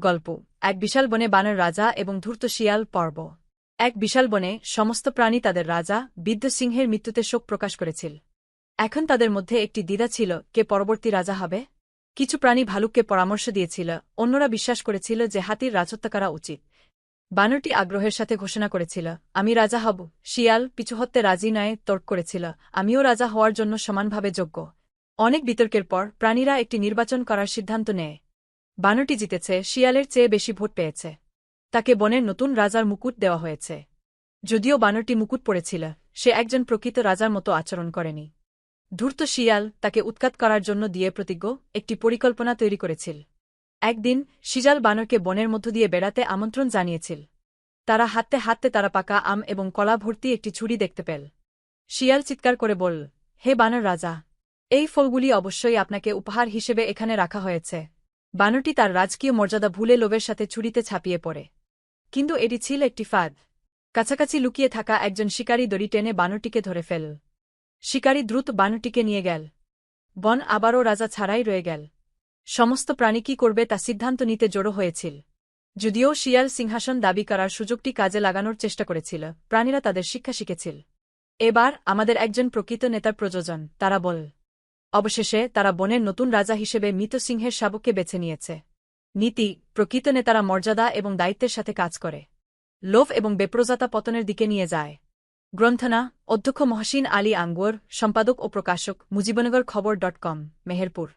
গল্প, এক বিশাল বনে বানর রাজা এবং ধূর্ত শিয়াল পর্ব। এক বিশাল বনে সমস্ত প্রাণী তাদের রাজা বিদ্য সিংহের মৃত্যুতে শোক প্রকাশ করেছিল। এখন তাদের মধ্যে একটি দ্বিধা ছিল, কে পরবর্তী রাজা হবে? কিছু প্রাণী ভালুককে পরামর্শ দিয়েছিল, অন্যরা বিশ্বাস করেছিল যে হাতির রাজত্ব করা উচিত। বানরটি আগ্রহের সাথে ঘোষণা করেছিল, আমি রাজা হব। শিয়াল পিছু হত্যে রাজি নয়, তর্ক করেছিল, আমিও রাজা হওয়ার জন্য সমানভাবে যোগ্য। অনেক বিতর্কের পর প্রাণীরা একটি নির্বাচন করার সিদ্ধান্ত নেয়। বানরটি জিতেছে, শিয়ালের চেয়ে বেশি ভোট পেয়েছে। তাকে বনের নতুন রাজার মুকুট দেওয়া হয়েছে। যদিও বানরটি মুকুট পড়েছিল সে একজন প্রকৃত রাজার মতো আচরণ করেনি। ধূর্ত শিয়াল তাকে উৎখাত করার জন্য দিয়ে প্রতিজ্ঞ একটি পরিকল্পনা তৈরি করেছিল। একদিন শিজাল বানরকে বনের মধ্য দিয়ে বেড়াতে আমন্ত্রণ জানিয়েছিল। তারা হাততে হাততে তারা পাকা আম এবং কলা ভর্তি একটি ছুরি দেখতে পেল। শিয়াল চিৎকার করে বলল, হে বানর রাজা, এই ফলগুলি অবশ্যই আপনাকে উপহার হিসেবে এখানে রাখা হয়েছে। বানরটি তার রাজকীয় মর্যাদা ভুলে লোভের সাথে ছুরিতে ছাপিয়ে পড়ে। কিন্তু এটি ছিল একটি ফাঁদ। কাছাকাছি লুকিয়ে থাকা একজন শিকারী দড়ি টেনে বানরটিকে ধরে ফেল। শিকারী দ্রুত বানরটিকে নিয়ে গেল। বন আবারও রাজা ছাড়াই রয়ে গেল। সমস্ত প্রাণী কি করবে তা সিদ্ধান্ত নিতে জড়ো হয়েছিল। যদিও শিয়াল সিংহাসন দাবি করার সুযোগটি কাজে লাগানোর চেষ্টা করেছিল, প্রাণীরা তাদের শিক্ষা শিখেছিল। এবার আমাদের একজন প্রকৃত নেতার প্রযোজন, তারা বল অবশেষে তারা বনের নতুন রাজা হিসেবে মৃত সিংহের শাবককে বেছে নিয়েছে। নীতি প্রকৃত নেতারা মর্যাদা এবং দায়িত্বের সাথে কাজ করে। লোভ এবং বেপ্রজাতা পতনের দিকে নিয়ে যায়। গ্রন্থনা, অধ্যক্ষ মহসিন আলী আঙ্গুর, সম্পাদক ও প্রকাশক, মুজিবনগর খবর ডট কম, মেহেরপুর।